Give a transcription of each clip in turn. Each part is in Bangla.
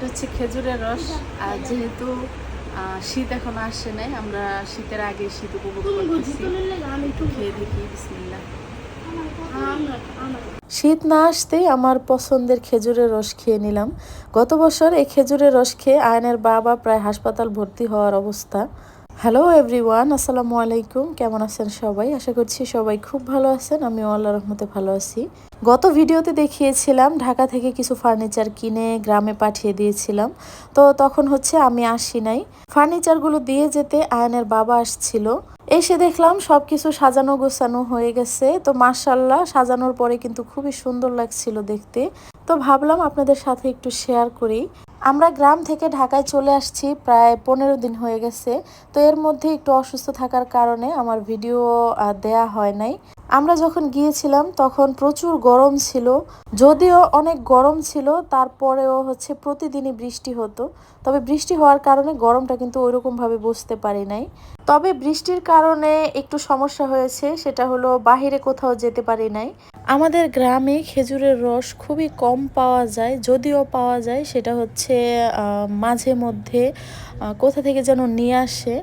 এটা হচ্ছে খেজুরের রস। আর যেহেতু শীত এখন আসে নাই আমরা শীতের আগে শীত উপভোগ করতেছি। খেয়ে দেখি বিসমিল্লাহ। শীত না আসতেই আমার পছন্দের খেজুরের রস খেয়ে নিলাম। গত বছর এই খেজুরের রস খেয়ে আয়নের বাবা প্রায় হাসপাতাল ভর্তি হওয়ার অবস্থা। হ্যালো এভরিওয়ান আসসালামু আলাইকুম কেমন আছেন সবাই? আশা করছি সবাই খুব ভালো আছেন। আমি আল্লাহ রহমতে ভালো আছি। গত ভিডিওতে দেখিয়েছিলাম, ঢাকা থেকে কিছু ফার্নিচার কিনে গ্রামে পাঠিয়ে দিয়েছিলাম। তো তখন হচ্ছে আমি আসি নাই। ফার্নিচারগুলো দিয়ে যেতে আয়নের বাবা আসছিল। এসে দেখলাম সব কিছু সাজানো গোছানো হয়ে গেছে। তো মার্শাল্লাহ সাজানোর পরে কিন্তু খুবই সুন্দর লাগছিল দেখতে। তো ভাবলাম আপনাদের সাথে একটু শেয়ার করি। আমরা গ্রাম থেকে ঢাকায় চলে আসছি, প্রায় পনেরো দিন হয়ে গেছে। তো এর মধ্যে একটু অসুস্থ থাকার কারণে আমার ভিডিও দেয়া হয় নাই। আমরা যখন গিয়েছিলাম, তখন প্রচুর গরম ছিল। যদিও অনেক গরম ছিল, তারপরেও হচ্ছে প্রতিদিনই বৃষ্টি হতো। তবে বৃষ্টি হওয়ার কারণে গরমটা কিন্তু ওইরকম ভাবে বুঝতে পারি নাই। তবে বৃষ্টির কারণে একটু সমস্যা হয়েছে, সেটা হলো বাহিরে কোথাও যেতে পারি নাই। আমাদের গ্রামে খেজুরের রস খুবই কম পাওয়া যায়, যদিও পাওয়া যায়, সেটা হচ্ছে মাঝে মধ্যে কোথা থেকে যেন নিয়ে আসে।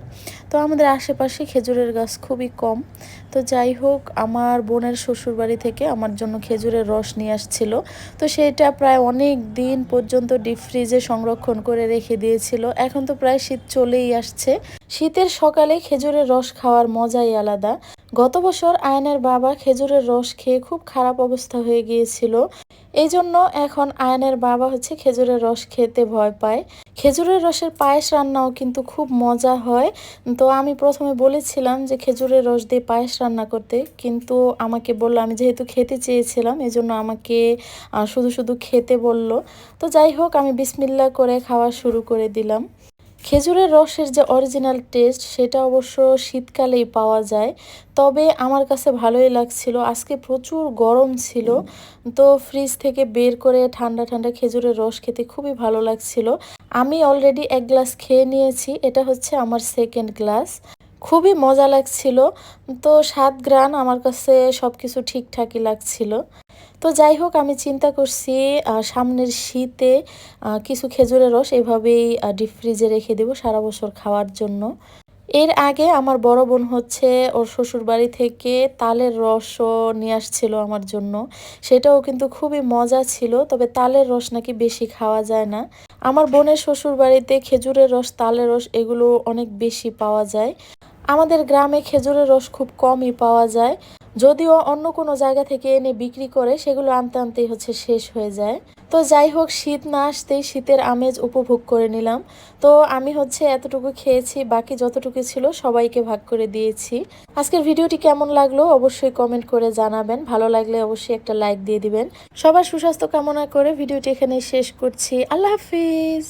তো আমাদের আশেপাশে খেজুরের গাছ খুবই কম। তো যাই হোক, আমার বোনের শ্বশুর বাড়ি থেকে আমার জন্য খেজুরের রস নিয়ে আসছিল। তো সেটা প্রায় অনেক দিন পর্যন্ত ডিপ ফ্রিজে সংরক্ষণ করে রেখে দিয়েছিল। এখন তো প্রায় শীত চলেই আসছে। শীতের সকালে খেজুরের রস খাওয়ার মজাই আলাদা। গত বছর আয়নের বাবা খেজুরের রস খেয়ে খুব খারাপ অবস্থা হয়ে গিয়েছিল। এই জন্য এখন আয়নের বাবা হচ্ছে খেজুরের রস খেতে ভয় পায়। খেজুরের রসের পায়েস রান্নাও কিন্তু খুব মজা হয়। তো আমি প্রথমে বলেছিলাম যে খেজুরের রস দিয়ে পায়েস রান্না করতে, কিন্তু আমাকে বলল, আমি যেহেতু খেতে চেয়েছিলাম, এজন্য আমাকে শুধু শুধু খেতে বলল। তো যাই হোক, আমি বিসমিল্লা করে খাওয়া শুরু করে দিলাম। খেজুরের রসের যে অরিজিনাল টেস্ট সেটা অবশ্য শীতকালেই পাওয়া যায়। তবে আমার কাছে ভালোই লাগছিল। আজকে প্রচুর গরম ছিল। তো ফ্রিজ থেকে বের করে ঠান্ডা ঠান্ডা খেজুরের রস খেতে খুবই ভালো লাগছিল। আমি অলরেডি এক গ্লাস খেয়ে নিয়েছি। এটা হচ্ছে আমার সেকেন্ড গ্লাস খুবই মজা লাগছিল। তো সাত গ্রান আমার কাছে সব কিছু ঠিকঠাকই লাগছিল। তো যাই হোক, আমি চিন্তা করছি সামনের শীতে কিছু খেজুরের রস এভাবেই ডিপ ফ্রিজে রেখে দেবো সারা বছর খাওয়ার জন্য। এর আগে আমার বড় বোন হচ্ছে, ওর শ্বশুর বাড়ি থেকে তালের রসও নিয়ে আসছিল আমার জন্য। সেটাও কিন্তু খুবই মজা ছিল, তবে তালের রস নাকি বেশি খাওয়া যায় না। আমার বোনের শ্বশুর বাড়িতে খেজুরের রস, তালের রস এগুলো অনেক বেশি পাওয়া যায়। আমাদের গ্রামে খেজুরের রস খুব কমই পাওয়া যায়। যদিও অন্য কোনো জায়গা থেকে এনে বিক্রি করে সেগুলো আনতে আনতেই হচ্ছে শেষ হয়ে যায়। তো যাই হোক, শীত না আসতেই শীতের আমেজ উপভোগ করে নিলাম। তো আমি হচ্ছে এতটুকু খেয়েছি, বাকি যতটুকু ছিল সবাইকে ভাগ করে দিয়েছি। আজকের ভিডিওটি কেমন লাগল অবশ্যই কমেন্ট করে জানাবেন। ভালো লাগলে অবশ্যই একটা লাইক দিয়ে দিবেন। সবার সুস্বাস্থ্য কামনা করে ভিডিওটি এখানে শেষ করছি। আল্লাহ হাফিজ!